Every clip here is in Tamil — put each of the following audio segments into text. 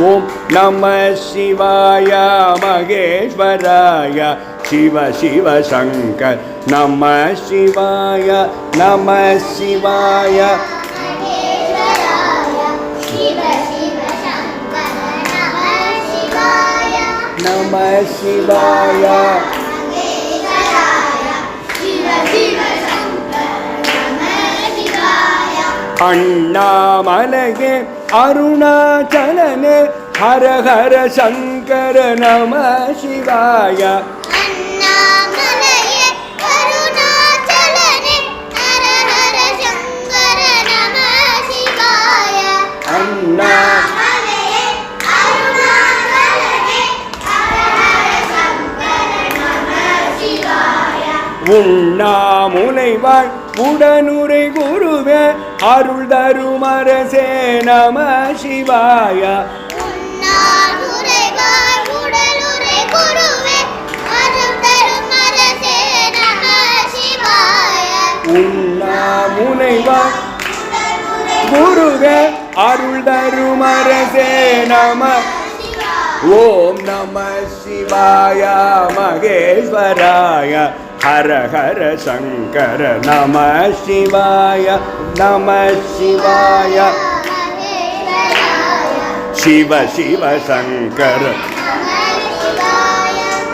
ஓம் நம சிவாய மகேஸ்வராய சிவ சிவ சங்கர் நம சிவாய நம சிவாய நம சிவாய அண்ணாமலையே அருணாச்சலனே ஹர ஹர சங்கர நம சிவாய. அண்ணா அண்ணாமலையே அருணாச்சலனே உடனுரை குருவே அருள் தருமரசே நம சிவாய. உண்ணாமுலைவாள் குருவே அருள் தருமரசே நம. ஓம் நம சிவாய மகேஸ்வராய. ஹர ஹர சங்கர நம சிவாய நம சிவாய. சிவ சிவ சங்கர.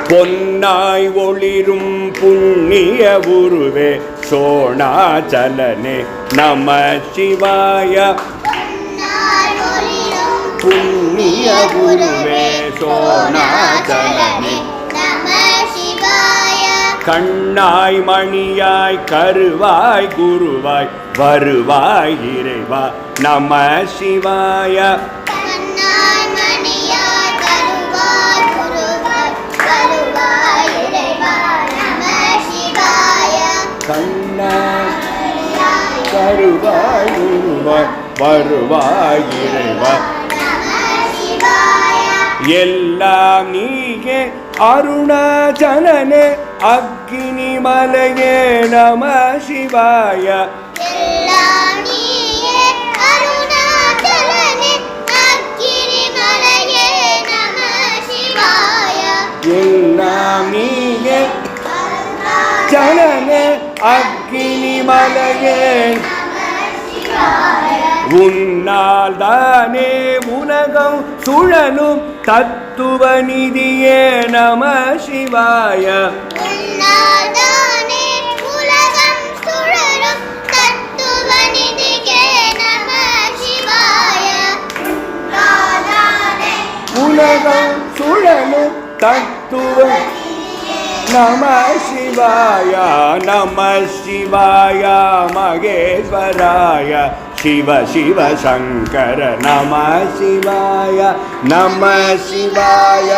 பொன்னாய் ஒளிரும் புண்ணிய உருவே சோணாச்சலனே நம சிவாய. புண்ணிய உருவே சோணாச்சலனே. கண்ணாய் மணியாய் கருவாய் குருவாய் வருவாய் இறைவா நம சிவாய. கண்ணாய் மணியாய் கருவாய் குருவாய் வருவாய் கருவாய் வருவாய் இறைவா எல்லாம் நீயே அருணாச்சலனே. அக்னி மலையே நம சிவாய. எல்லாம் நீயே. சலனே அக்னி மலையே உன்னால் தானே உலகம் சுழலும் தத்துவ நிதியே நம சிவாய. உலகம் சுழலும் தத்துவ நம சிவாய. நம சிவாய மகேஸ்வராய. சிவ சிவ சங்கர நம சிவாய நம சிவாய.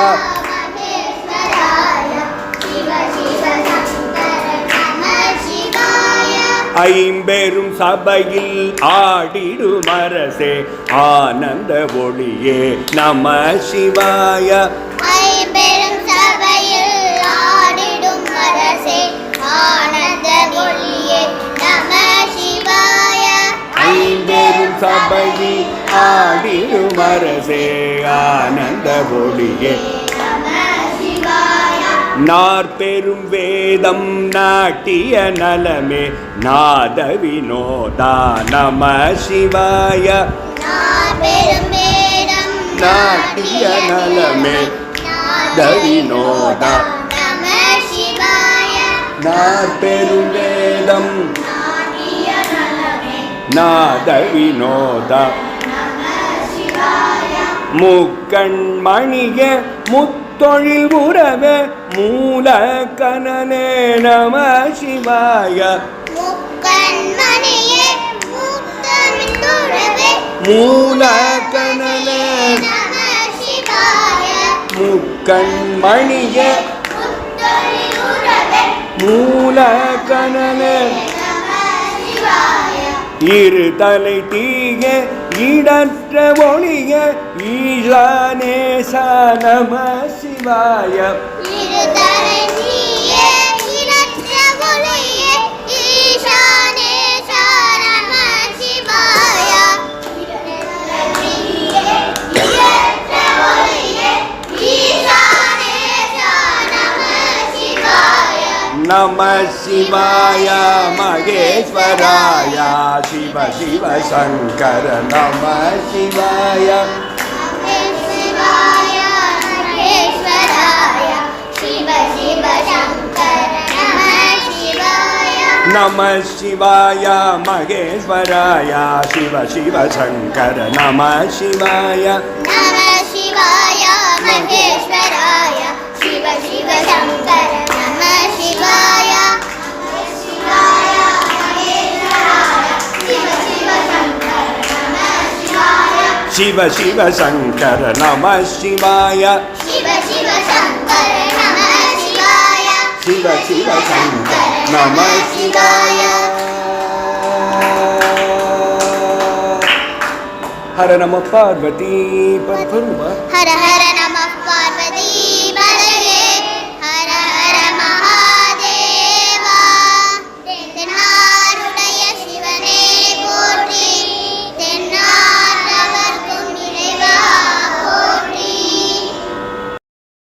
ஐம்பெரும் சபையில் ஆடிடும் அரசே ஆனந்த ஒளியே நம சிவாய. ஐம்பெரும் சபையில் ஆடிடும் அரசே ஆனந்த ஒளியே. நாற்பெரும் வேதம் நாட்டிய நலமே நாத வினோதா நம சிவாய. நாட்டிய நலமே தவினோதா நம சிவாய. நாற்பெரும் வேதம் நாத வினோதா நம சிவாய முக்கண் மணிய முத்தொழில் உறவே மூல கனலே நம சிவாய முக்கண்மணியே மூல கனலே நம சிவாய முக்கண் மணிய முத்தொழிலுறவே மூல கனலே இரு தலை தீய இடற்ற ஒளிய ஈழானேச நம சிவாய. नमः शिवाय महेश्वराय शिव शिव शङ्कर नमः शिवाय नमः शिवाय महेश्वराय शिव शिव शङ्कर नमः शिवाय नमः शिवाय महेश्वराय शिव शिव शङ्कर சிவ சிவ சங்கர நம சிவாய சிவ சிவ சங்கர நம சிவாய சிவ சிவ சங்கர நம சிவாய ஹர நம பார்வதி பத்மரூப ஹர ஹர